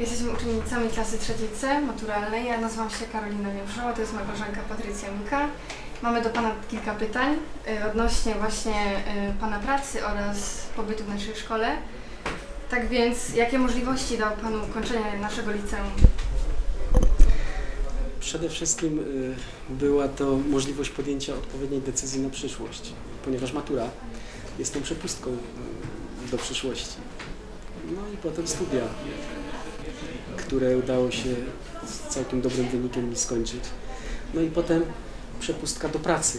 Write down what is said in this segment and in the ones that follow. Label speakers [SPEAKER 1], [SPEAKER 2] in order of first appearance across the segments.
[SPEAKER 1] Jesteśmy uczennicami klasy trzeciej C, maturalnej. Ja nazywam się Karolina Wieprzowa, to jest moja koleżanka Patrycja Mika. Mamy do Pana kilka pytań y, odnośnie właśnie y, Pana pracy oraz pobytu w naszej szkole. Tak więc, jakie możliwości dał Panu ukończenie naszego liceum?
[SPEAKER 2] Przede wszystkim y, była to możliwość podjęcia odpowiedniej decyzji na przyszłość, ponieważ matura jest tą przepustką do przyszłości. No i potem studia, które udało się z całkiem dobrym wynikiem skończyć. No i potem przepustka do pracy.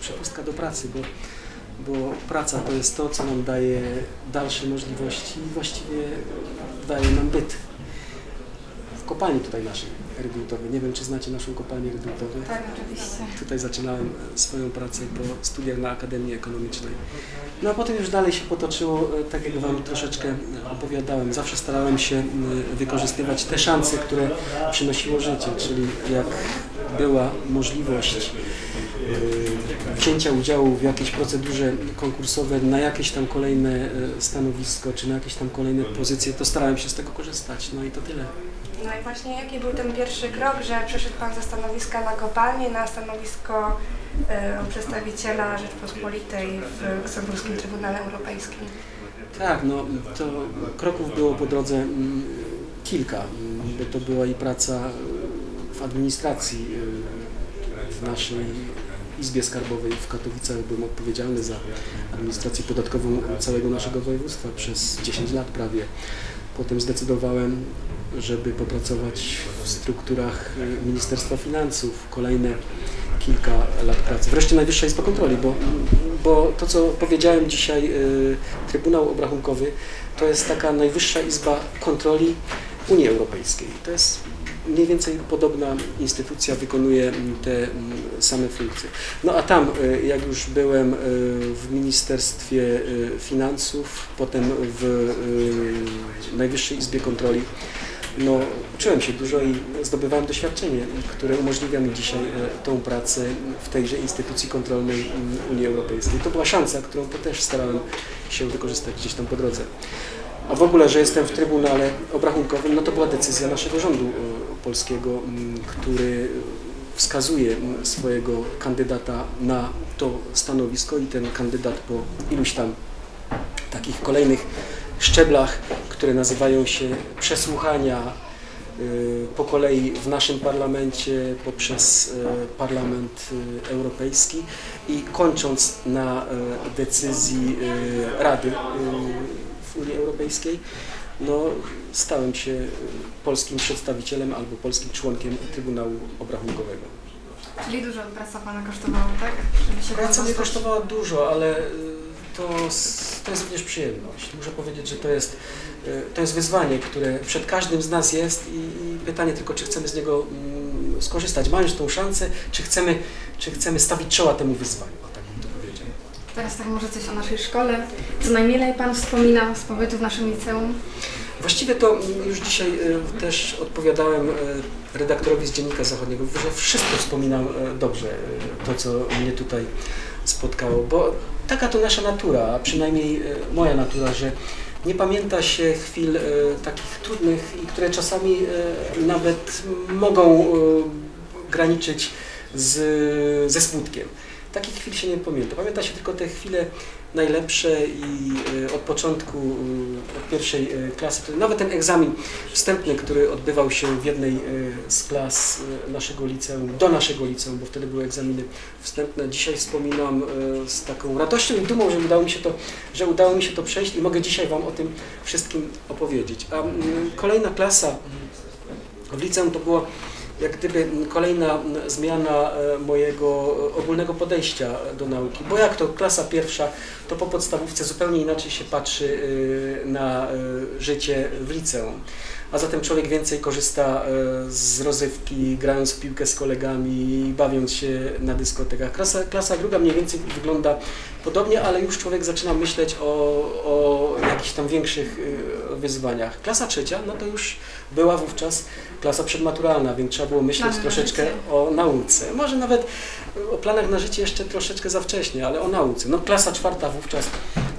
[SPEAKER 2] Przepustka do pracy, bo, bo praca to jest to, co nam daje dalsze możliwości i właściwie daje nam byt kopalni tutaj naszej reduktowej. Nie wiem, czy znacie naszą kopalnię reduktową.
[SPEAKER 1] Tak, oczywiście.
[SPEAKER 2] Tutaj zaczynałem swoją pracę po studiach na Akademii Ekonomicznej. No a potem już dalej się potoczyło, e, tak jak Wam troszeczkę opowiadałem. Zawsze starałem się e, wykorzystywać te szanse, które przynosiło życie, czyli jak była możliwość e, wzięcia udziału w jakiejś procedurze konkursowej na jakieś tam kolejne stanowisko, czy na jakieś tam kolejne pozycje, to starałem się z tego korzystać. No i to tyle.
[SPEAKER 3] No i właśnie jaki był ten pierwszy krok, że przeszedł Pan ze stanowiska na kopalnię na stanowisko y, przedstawiciela Rzeczpospolitej w Luksemburskim Trybunale Europejskim?
[SPEAKER 2] Tak, no to kroków było po drodze mm, kilka, bo to była i praca w administracji y, w naszej Izbie Skarbowej w Katowicach. Byłem odpowiedzialny za administrację podatkową całego naszego województwa przez 10 lat prawie. Potem zdecydowałem, żeby popracować w strukturach y, Ministerstwa Finansów kolejne kilka lat pracy. Wreszcie Najwyższa Izba Kontroli, bo, bo to, co powiedziałem dzisiaj, y, Trybunał Obrachunkowy, to jest taka Najwyższa Izba Kontroli Unii Europejskiej. To jest mniej więcej podobna instytucja wykonuje te same funkcje. No a tam, y, jak już byłem w Ministerstwie Finansów, potem w Najwyższej Izbie Kontroli, no, uczyłem się dużo i zdobywałem doświadczenie, które umożliwia mi dzisiaj e, tą pracę w tejże instytucji kontrolnej mm, Unii Europejskiej. To była szansa, którą też starałem się wykorzystać gdzieś tam po drodze. A w ogóle, że jestem w Trybunale Obrachunkowym, no to była decyzja naszego rządu e, polskiego, mm, który wskazuje mm, swojego kandydata na to stanowisko i ten kandydat po iluś tam takich kolejnych szczeblach, które nazywają się przesłuchania y, po kolei w naszym parlamencie poprzez y, Parlament y, Europejski i kończąc na decyzji Rady w Unii Europejskiej, no, stałem się polskim przedstawicielem albo polskim członkiem Trybunału Obrachunkowego.
[SPEAKER 1] Czyli dużo praca Pana kosztowała, tak?
[SPEAKER 2] Praca mnie kosztowała dużo, ale to, to jest również przyjemność. Muszę powiedzieć, że to jest, e, to jest wyzwanie, które przed każdym z nas jest i, pytanie tylko, czy chcemy z niego mm, skorzystać, mając tą szansę, czy chcemy, czy chcemy stawić czoła temu wyzwaniu, tak bym to powiedział.
[SPEAKER 1] Teraz tak może coś o naszej szkole. Co najmilej Pan wspomina z pobytu w naszym liceum?
[SPEAKER 2] Właściwie to już dzisiaj e, też odpowiadałem e, redaktorowi z Dziennika Zachodniego, że wszystko wspominam dobrze, to co mnie tutaj spotkało, bo taka to nasza natura, a przynajmniej e, moja natura, że nie pamięta się chwil e, takich trudnych i które czasami e, nawet mogą graniczyć z, ze smutkiem. Takich chwil się nie pamięta. Pamięta się tylko te chwile najlepsze i e, od początku, e, od pierwszej e, klasy, nawet ten egzamin wstępny, który odbywał się w jednej z klas naszego liceum, do naszego liceum, bo wtedy były egzaminy wstępne. Dzisiaj wspominam z taką radością i dumą, że udało mi się to, że udało mi się to przejść i mogę dzisiaj Wam o tym wszystkim opowiedzieć. A kolejna klasa w liceum to było jak gdyby kolejna zmiana e, mojego ogólnego podejścia do nauki. Bo jak to klasa pierwsza, to po podstawówce zupełnie inaczej się patrzy e, na e, życie w liceum. A zatem człowiek więcej korzysta z rozrywki, grając w piłkę z kolegami, bawiąc się na dyskotekach. Klasa, klasa druga mniej więcej wygląda podobnie, ale już człowiek zaczyna myśleć o, o jakichś tam większych wyzwaniach. Klasa trzecia, no to już była wówczas klasa przedmaturalna, więc trzeba było myśleć troszeczkę o nauce. Może nawet o planach na życie jeszcze troszeczkę za wcześnie, ale o nauce. No klasa czwarta wówczas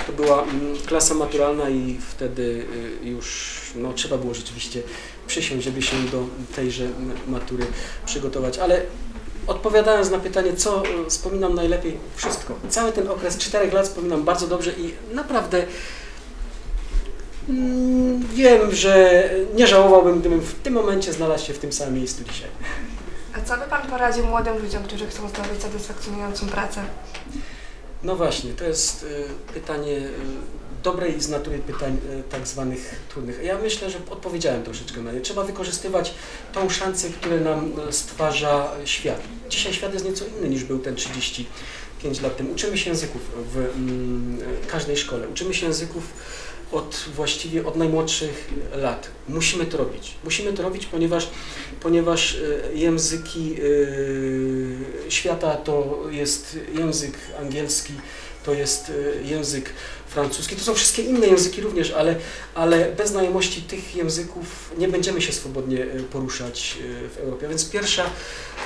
[SPEAKER 2] to była mm, klasa maturalna i wtedy y, już no, trzeba było rzeczywiście przysiąść, żeby się do tejże matury przygotować. Ale odpowiadając na pytanie, co y, wspominam najlepiej, wszystko. Cały ten okres czterech lat wspominam bardzo dobrze i naprawdę wiem, że nie żałowałbym, gdybym w tym momencie znalazł się w tym samym miejscu dzisiaj.
[SPEAKER 3] A co by Pan poradził młodym ludziom, którzy chcą zdobyć satysfakcjonującą pracę?
[SPEAKER 2] No właśnie, to jest y, pytanie y, dobrej z natury pytań y, tak zwanych trudnych. Ja myślę, że odpowiedziałem troszeczkę na nie. Trzeba wykorzystywać tą szansę, które nam stwarza świat. Dzisiaj świat jest nieco inny niż był ten 35 lat temu. Uczymy się języków w mm, każdej szkole. Uczymy się języków od właściwie od najmłodszych lat. Musimy to robić. Musimy to robić, ponieważ, ponieważ y, języki y, świata to jest język angielski, to jest y, język francuski, to są wszystkie inne języki również, ale, ale bez znajomości tych języków nie będziemy się swobodnie y, poruszać y, w Europie. Więc pierwsza,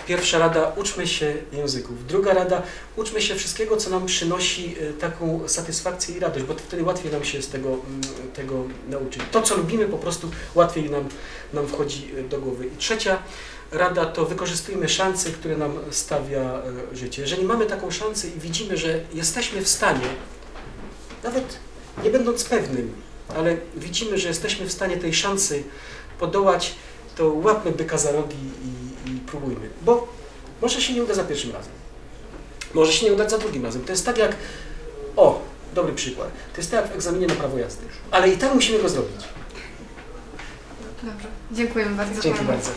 [SPEAKER 2] pierwsza rada, uczmy się języków. Druga rada, uczmy się wszystkiego, co nam przynosi y, taką satysfakcję i radość, bo wtedy łatwiej nam się z tego, mm, tego nauczyć. To, co lubimy, po prostu łatwiej nam, nam wchodzi do głowy. I trzecia rada to wykorzystujmy szanse, które nam stawia życie. Jeżeli mamy taką szansę i widzimy, że jesteśmy w stanie, nawet nie będąc pewnym, ale widzimy, że jesteśmy w stanie tej szansy podołać, to łapmy byka za rogi i, i próbujmy. Bo może się nie uda za pierwszym razem. Może się nie udać za drugim razem. To jest tak jak, o, dobry przykład, to jest tak jak w egzaminie na prawo jazdy. Ale i tak musimy go zrobić.
[SPEAKER 1] Dobrze. Dziękujemy bardzo
[SPEAKER 2] Dzięki bardzo.